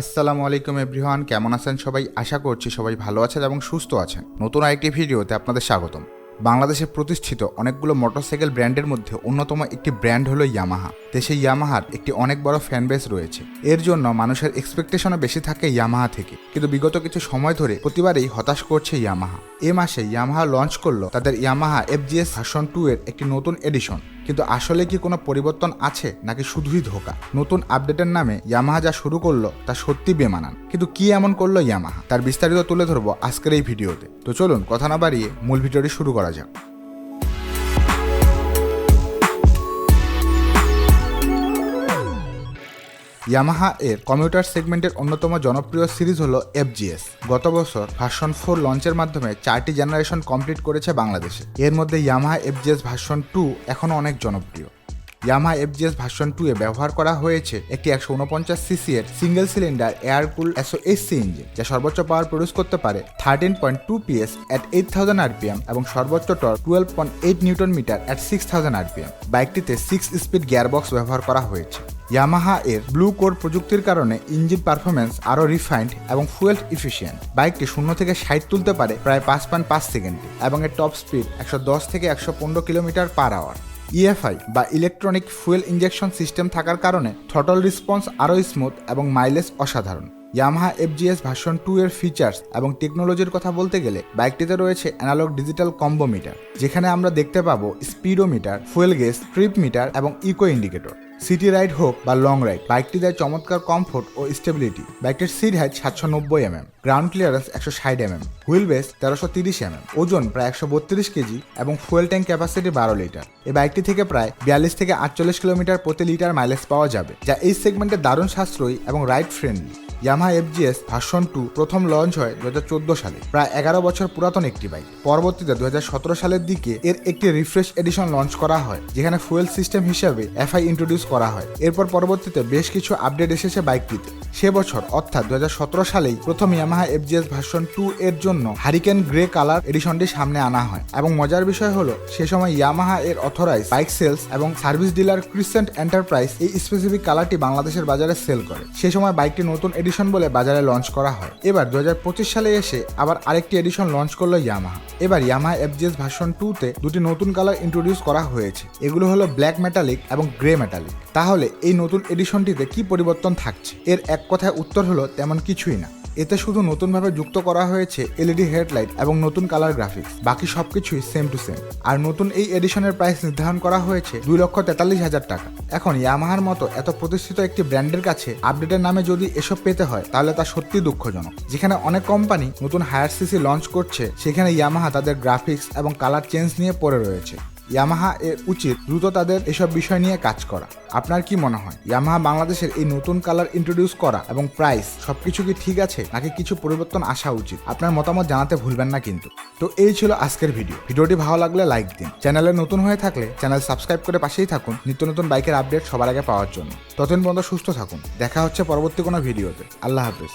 আসসালামু আলাইকুম এভরিওয়ান, কেমন আছেন সবাই? আশা করছি সবাই ভালো আছেন এবং সুস্থ আছেন। নতুন আরেকটি ভিডিওতে আপনাদের স্বাগতম। বাংলাদেশে প্রতিষ্ঠিত অনেকগুলো মোটরসাইকেল ব্র্যান্ডের মধ্যে অন্যতম একটি ব্র্যান্ড হলো ইয়ামাহা দেশে ইয়ামাহার একটি অনেক বড় ফ্যান বেস রয়েছে। এর জন্য মানুষের এক্সপেকটেশনও বেশি থাকে ইয়ামাহা থেকে। কিন্তু বিগত কিছু সময় ধরে প্রতিবারই হতাশ করছে ইয়ামাহা এ মাসে ইয়ামাহা লঞ্চ করল তাদের ইয়ামাহা এফজিএস ভার্সন টু এর একটি নতুন এডিশন কিন্তু আসলে কি কোনো পরিবর্তন আছে নাকি শুধুই ধোকা? নতুন আপডেটের নামে ইয়ামাহা যা শুরু করল তা সত্যি বেমানান। কিন্তু কি এমন করল ইয়ামাহা? তার বিস্তারিত তুলে ধরবো আজকের এই ভিডিওতে। তো চলুন, কথা না বাড়িয়ে মূল ভিডিওটি শুরু করা যাক। ইয়ামাহা এর কম্পিউটার সেগমেন্টের অন্যতম জনপ্রিয় সিরিজ হলো এফজিএস গত বছর ভার্সন ফোর লঞ্চের মাধ্যমে চারটি জেনারেশন কমপ্লিট করেছে বাংলাদেশে। এর মধ্যে ইয়ামাহা এফজিএস ভার্সন টু এখনও অনেক জনপ্রিয়। ইয়ামাহা এফজিএস ভার্সন টু এ ব্যবহার করা হয়েছে একটি একশো উনপঞ্চাশ সিসি এর single cylinder air cool SO SC engine যা সর্বোচ্চ পাওয়ার প্রডিউস করতে পারে thirteen point two PS at eight thousand RPM এবং সর্বোচ্চ torque twelve point eight newton meter at six thousand RPM বাইকটিতে six speed gearbox ব্যবহার করা হয়েছে। ইয়ামাহা এর ব্লু কোড প্রযুক্তির কারণে ইঞ্জিন পারফরমেন্স আরও রিফাইন্ড এবং ফুয়েল ইফিসিয়েন্ট বাইকটি শূন্য থেকে ষাট তুলতে পারে প্রায় পাঁচ পয়েন্ট পাঁচ সেকেন্ডে এবং এর টপ স্পিড একশো দশ থেকে একশো পনেরো কিলোমিটার পার আওয়ার ইএফআই বা ইলেকট্রনিক ফুয়েল ইঞ্জেকশন সিস্টেম থাকার কারণে থটল রেসপন্স আরও স্মুথ এবং মাইলেজ অসাধারণ। ইয়ামাহা এফজিএস ভার্সন টু এর ফিচার্স এবং টেকনোলজির কথা বলতে গেলে বাইকটিতে রয়েছে অ্যানালগ ডিজিটাল কম্বো মিটার যেখানে আমরা দেখতে পাবো speedometer fuel gauge trip meter এবং ইকো ইন্ডিকেটর সিটি রাইড হোক বা লং রাইড, বাইকটি দেয় চমৎকার কমফোর্ট ও স্টেবিলিটি। বাইকটির সিট হাইট সাতশো নব্বই এম এম গ্রাউন্ড ক্লিয়ারেন্স একশো ষাট এম এম হুইল বেস তেরোশো তিরিশ এম এম ওজন প্রায় একশো বত্রিশ কেজি এবং ফুয়েল ট্যাঙ্ক ক্যাপাসিটি বারো লিটার। এই বাইকটি থেকে প্রায় বিয়াল্লিশ থেকে আটচল্লিশ কিলোমিটার প্রতি লিটার মাইলেজ পাওয়া যাবে, যা এই সেগমেন্টে দারুণ সাশ্রয়ী এবং ride friendly. Yamaha FGS version two প্রথম লঞ্চ হয় দু হাজার চোদ্দ সালে। প্রায় এগারো বছর পুরাতন একটি বাইক পরবর্তীতে দু হাজার সতেরো সালের দিকে এর একটি রিফ্রেশ এডিশন লঞ্চ করা হয়, যেখানে ফুয়েল সিস্টেম হিসেবে এফআই ইন্ট্রোডিউস করা হয়। এরপর পরবর্তীতে বেশ কিছু আপডেট এসেছে বাইকটিতে সে বছর, অর্থাৎ দু হাজার সতেরো সালেই প্রথম ইয়ামাহা এফজিএস ভার্সন টু এর জন্য হারিকেন গ্রে কালার এডিশনটি সামনে আনা হয়। এবং মজার বিষয় হলো, সে সময় ইয়ামাহা এর অথরাইজ, বাইক সেলস এবং সার্ভিস ডিলার ক্রিসেন্ট এন্টারপ্রাইজ এই স্পেসিফিক কালারটি বাংলাদেশের বাজারে সেল করে। সে সময় বাইকটি নতুন এডিশন বলে বাজারে লঞ্চ করা হয়। এবার দু হাজার পঁচিশ সালে এসে আবার আরেকটি এডিশন লঞ্চ করল ইয়ামাহা। এবার ইয়ামাহা এফজিএস ভার্সন টুতে দুটি নতুন কালার ইন্ট্রোডিউস করা হয়েছে। এগুলো হলো ব্ল্যাক মেটালিক এবং গ্রে মেটালিক তাহলে এই নতুন এডিশনটিতে কি পরিবর্তন থাকছে? এর এক কথায় উত্তর হলো তেমন কিছুই না। এতে শুধু নতুনভাবে যুক্ত করা হয়েছে এলইডি হেডলাইট এবং নতুন কালার গ্রাফিক্স। বাকি সবকিছুই সেম টু সেম আর নতুন এই এডিশনের প্রাইস নির্ধারণ করা হয়েছে দুই লক্ষ তেতাল্লিশ হাজার টাকা। এখন ইয়ামাহার মতো এত প্রতিষ্ঠিত একটি ব্র্যান্ডের কাছে আপডেটের নামে যদি এসব পেতে হয়, তাহলে তা সত্যি দুঃখজনক। যেখানে অনেক কোম্পানি নতুন হায়ার সিসি লঞ্চ করছে, সেখানে ইয়ামাহা তাদের গ্রাফিক্স এবং কালার চেঞ্জ নিয়ে পড়ে রয়েছে। ইয়ামাহা এর উচিত দ্রুত তাদের এসব বিষয় নিয়ে কাজ করা। আপনার কি মনে হয়? ইয়ামাহা বাংলাদেশের এই নতুন কালার ইন্ট্রোডিউস করা এবং প্রাইস সবকিছু কি ঠিক আছে নাকি কিছু পরিবর্তন আসা উচিত? আপনার মতামত জানাতে ভুলবেন না কিন্তু। তো এই ছিল আজকের ভিডিও ভিডিওটি ভালো লাগলে লাইক দিন। চ্যানেলে নতুন হয়ে থাকলে চ্যানেল সাবস্ক্রাইব করে পাশেই থাকুন। নিত্য নতুন বাইকের আপডেট সবার আগে পাওয়ার জন্য। ততদিন পর্যন্ত সুস্থ থাকুন। দেখা হচ্ছে পরবর্তী কোনো ভিডিওতে আল্লাহ হাফিজ।